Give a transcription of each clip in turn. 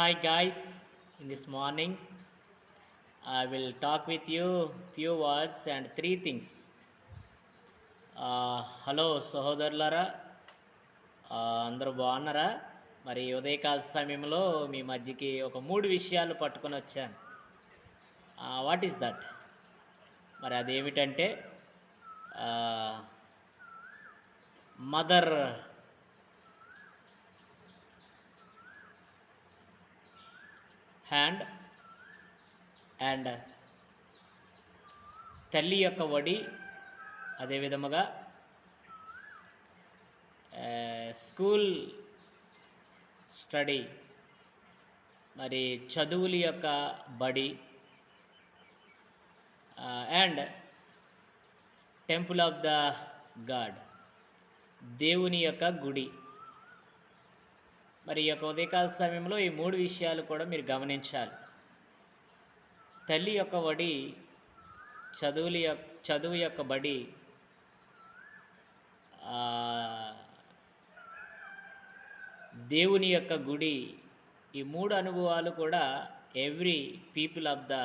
Hi guys, in this morning I will talk with you few words and three things. Uh, hello సహోదరులారా. Uh, అందరూ బాగున్నారా? మరి ఉదయకాల సమయంలో మీ మధ్యకి ఒక మూడు విషయాలు పట్టుకొని వచ్చాను. వాట్ ఈస్ దట్ మరి అదేమిటంటే uh, మదర్ హ్యాండ్ అండ్ తల్లి యొక్క వడి అదే విధముగా స్కూల్ స్టడీ మరి చదువుల యొక్క బడి and temple of the God దేవుని యొక్క గుడి మరి ఈ యొక్క ఉదయకాల సమయంలో ఈ మూడు విషయాలు కూడా మీరు గమనించాలి. తల్లి యొక్క వడి చదువుల యొక్క చదువు యొక్క బడి దేవుని యొక్క గుడి ఈ మూడు అనుభవాలు కూడా every people of the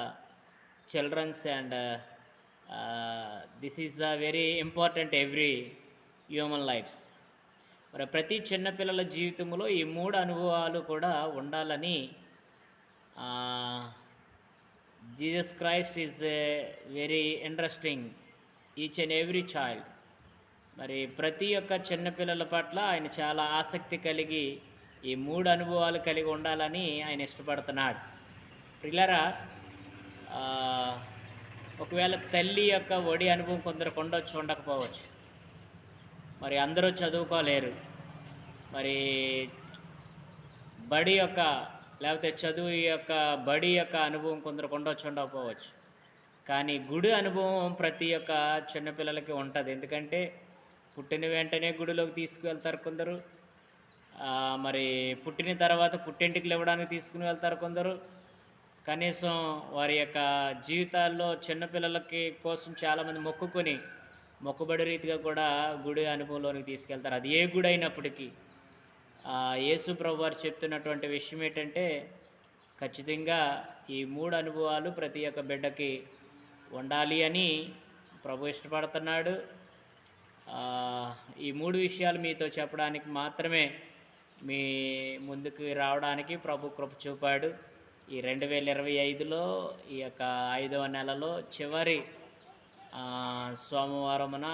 childrens and this is a very important every human lifes. మరి ప్రతి చిన్నపిల్లల జీవితంలో ఈ మూడు అనుభవాలు కూడా ఉండాలని Jesus Christ is very interesting each and every child. మరి ప్రతి ఒక్క చిన్నపిల్లల పట్ల ఆయన చాలా ఆసక్తి కలిగి ఈ మూడు అనుభవాలు కలిగి ఉండాలని ఆయన ఇష్టపడుతున్నాడు. పిల్లరా ఒకవేళ తల్లి యొక్క ఒడి అనుభవం కొందరికి ఉండొచ్చు ఉండకపోవచ్చు. మరి అందరూ చదువుకోలేరు. మరి బడి యొక్క లేకపోతే చదువు యొక్క బడి యొక్క అనుభవం కొందరు ఉండొచ్చు ఉండకపోవచ్చు కానీ గుడి అనుభవం ప్రతి ఒక్క చిన్నపిల్లలకి ఉంటుంది. ఎందుకంటే పుట్టిన వెంటనే గుడిలోకి తీసుకువెళ్తారు కొందరు. మరి పుట్టిన తర్వాత పుట్టింటికి ఇవ్వడానికి తీసుకుని వెళ్తారు కొందరు. కనీసం వారి యొక్క జీవితాల్లో చిన్నపిల్లలకి కోసం చాలామంది మొక్కుకొని మొక్కుబడి రీతిగా కూడా గుడి అనుభవంలోనికి తీసుకెళ్తారు. అది ఏ గుడి అయినప్పటికీ యేసు ప్రభు వారు చెప్తున్నటువంటి విషయం ఏంటంటే ఖచ్చితంగా ఈ మూడు అనుభవాలు ప్రతి ఒక్క బిడ్డకి ఉండాలి అని ప్రభు ఇష్టపడుతున్నాడు. ఈ మూడు విషయాలు మీతో చెప్పడానికి మాత్రమే మీ ముందుకు రావడానికి ప్రభు కృప చూపాడు. ఈ రెండు వేల ఇరవై ఐదులో ఈ యొక్క ఐదవ నెలలో చివరి సోమవారమున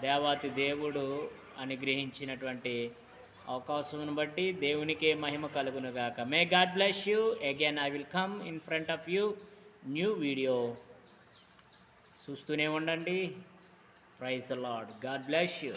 దేవాతి దేవుడు అనుగ్రహించినటువంటి అవకాశమును బట్టి దేవునికే మహిమ కలుగును గాక may God bless you again I will come in front of you new video చూస్తూనే ఉండండి. Praise Lord God bless you